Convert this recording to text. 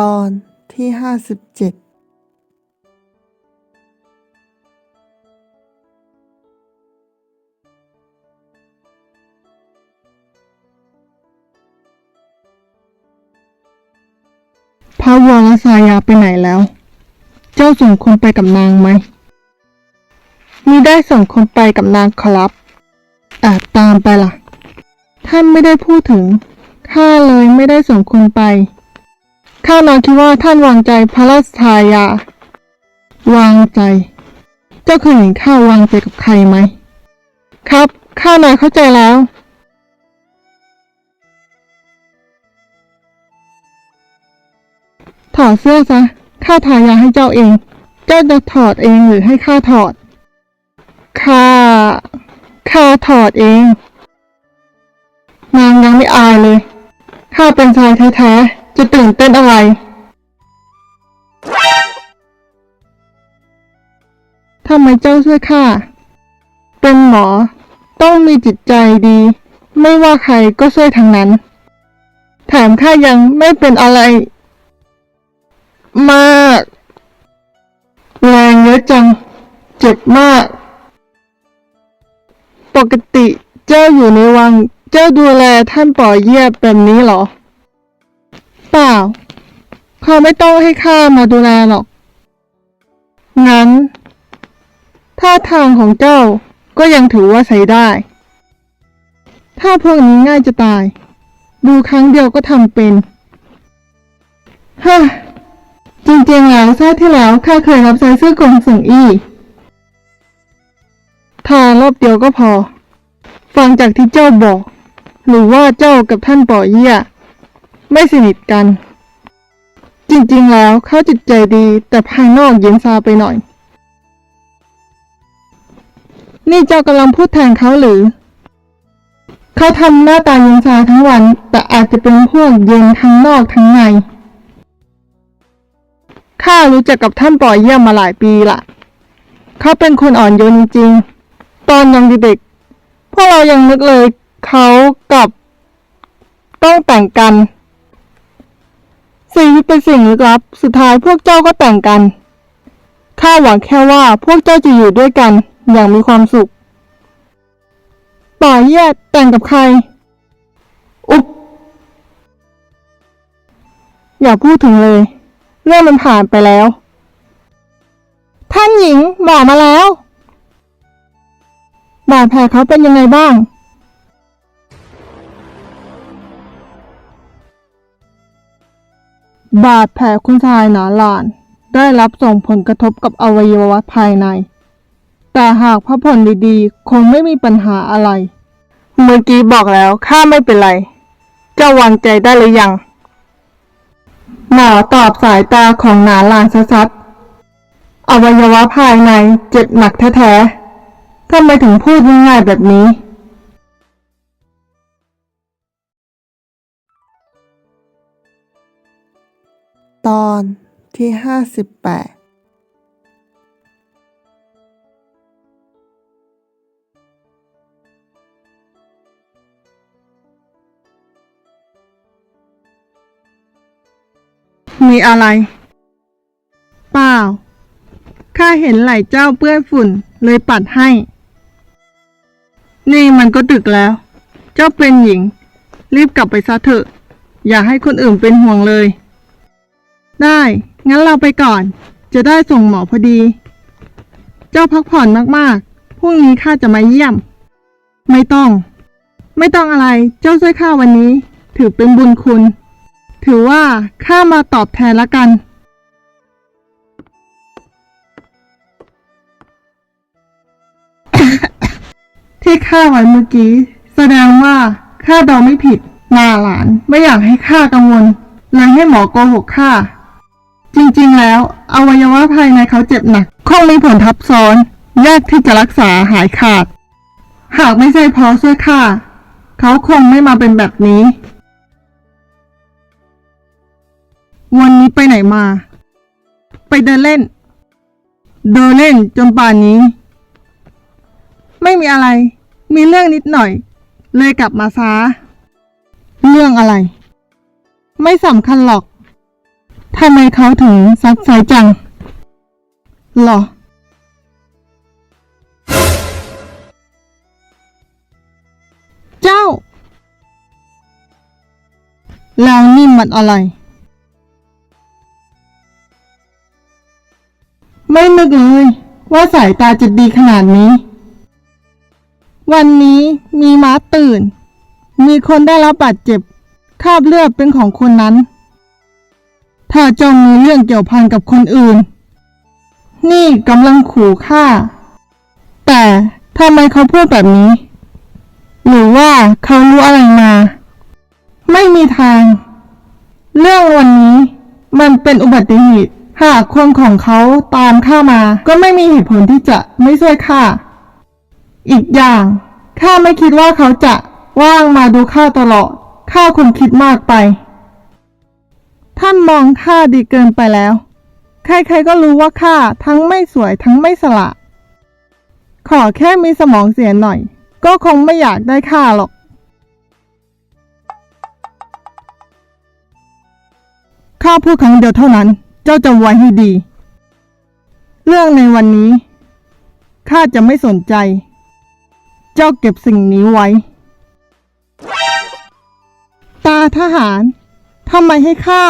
ตอนที่ห้าสิบเจ็ดพระวรสายาไปไหนแล้ว เจ้าส่งคนไปกับนางไหมมิได้ส่งคนไปกับนางครับแอบตามไปล่ะ ท่านไม่ได้พูดถึง ข้าเลยไม่ได้ส่งคนไป ข้านอนคิดว่าท่านวางใจพระราชทายา วางใจ เจ้าเคยเห็นข้าวางใจกับใครไหม ครับ ข้านายเข้าใจแล้ว ถอดเสื้อซะ ข้าทายาให้เจ้าเอง เจ้าจะถอดเองหรือให้ข้าถอด ข้า ข้าถอดเอง นางยังไม่อายเลย ข้าเป็นชายแท้ๆ จะตื่นเต้นอะไร ทำไมเจ้าช่วยข้า เป็นหมอ ต้องมีจิตใจดี ไม่ว่าใครก็ช่วยทั้งนั้น แถมข้ายังไม่เป็นอะไร มาก แรงเยอะจัง เจ็บมาก ปกติเจ้าอยู่ในวัง เจ้าดูแลท่านป่อเยียบแบบนี้เหรอ เปล่า เขาไม่ต้องให้ข้ามาดูแลหรอก งั้น ท่าทางของเจ้าก็ยังถือว่าใช้ได้ ถ้าพวกนี้ง่ายจะตาย ดูครั้งเดียวก็ทำเป็นฮ่าจริงๆแล้วชาติที่แล้วข้าเคยรับใช้ซื่อกงสึงอี้ทารอบเดียวก็พอ ฟังจากที่เจ้าบอก หรือว่าเจ้ากับท่านป่อเยี่ย ไม่สนิทกัน จริงๆ แล้วเขาจิตใจดี แต่ภายนอกเย็นซาไปหน่อย นี่เจ้ากำลังพูดแทนเขาหรือ เขาทำหน้าตาเย็นชาทั้งวัน แต่อาจจะเป็นพวกเย็นทั้งนอกทั้งในข้ารู้จักกับท่านป่อเยี่ยมมาหลายปีละเขาเป็นคนอ่อนโยนจริงๆ ตอนยังเด็กๆพวกเรายังนึกเลยเขากับต้องแต่งกัน ชีวิตเป็นสิ่งลึกลับ สุดท้ายพวกเจ้าก็แต่งกัน ข้าหวังแค่ว่าพวกเจ้าจะอยู่ด้วยกัน อย่างมีความสุข ป่อเยี่ยแต่งกับใคร อุ๊บ อย่าพูดถึงเลย เรื่องมันผ่านไปแล้ว ท่านหญิงบอกมาแล้ว บาดแผลเขาเป็นยังไงบ้าง บาดแผลคุณชายหนาหลาน ได้รับส่งผลกระทบกับอวัยวะภายใน แต่หากพักผ่อนดีๆ คงไม่มีปัญหาอะไร เมื่อกี้บอกแล้วข้าไม่เป็นไร เจ้าวางใจได้หรือยัง หมอตอบสายตาของหนาลานซัดอวัยวะภายในเจ็บหนักแท้ๆทำไมถึงพูดง่ายๆแบบนี้ ตอนที่ห้าสิบแปดมีอะไร เปล่า ข้าเห็นไหล่เจ้าเปื้อนฝุ่นเลยปัดให้ นี่มันก็ดึกแล้ว เจ้าเป็นหญิง รีบกลับไปซะเถอะ อย่าให้คนอื่นเป็นห่วงเลย ได้ งั้นเราไปก่อน จะได้ส่งหมอพอดี เจ้าพักผ่อนมากๆ พรุ่งนี้ข้าจะมาเยี่ยม ไม่ต้อง ไม่ต้องอะไร เจ้าช่วยข้าวันนี้ ถือเป็นบุญคุณ ถือว่าข้ามาตอบแทนละกัน ที่ข้าไว้เมื่อกี้ แสดงว่าข้าเดาไม่ผิดนาหลาน ไม่อยากให้ข้ากังวลเลยให้หมอโกหกข้า จริงๆ แล้ว อวัยวะภายในเขาเจ็บหนัก คงมีผลทับซ้อน ยากที่จะรักษาหายขาด หากไม่ใช่เพราะช่วยข้าเขาคงไม่มาเป็นแบบนี้ วันนี้ไปไหนมา ไปเดินเล่น เดินเล่นจนป่านนี้ ไม่มีอะไร มีเรื่องนิดหน่อย เลยกลับมาช้าเรื่องอะไร ไม่สำคัญหรอก ทำไมเขาถึงซักไซจัง หรอ เจ้า แล้วนี่มันอะไร ไม่นึกเลย ว่าสายตาจะดีขนาดนี้ วันนี้มีม้าตื่น มีคนได้รับบาดเจ็บ คราบเลือดเป็นของคนนั้น ถ้าเจ้ามีเรื่องเกี่ยวพันกับคนอื่น นี่กำลังขู่ฆ่า แต่ทำไมเขาพูดแบบนี้ หรือว่าเขารู้อะไรมา ไม่มีทาง เรื่องวันนี้มันเป็นอุบัติเหตุหากคนของเขาตามข้ามา ก็ไม่มีเหตุผลที่จะไม่ช่วยข้า อีกอย่างข้าไม่คิดว่าเขาจะว่างมาดูข้าตลอดข้าคงคิดมากไป ท่านมองข้าดีเกินไปแล้ว ใครๆก็รู้ว่าข้าทั้งไม่สวยทั้งไม่สละ ขอแค่มีสมองเสียหน่อย ก็คงไม่อยากได้ข้าหรอก ข้าพูดครั้งเดียวเท่านั้น เจ้าจำไว้ให้ดี เรื่องในวันนี้ ข้าจะไม่สนใจ เจ้าเก็บสิ่งนี้ไว้ ตาทหารทำไมให้ข้า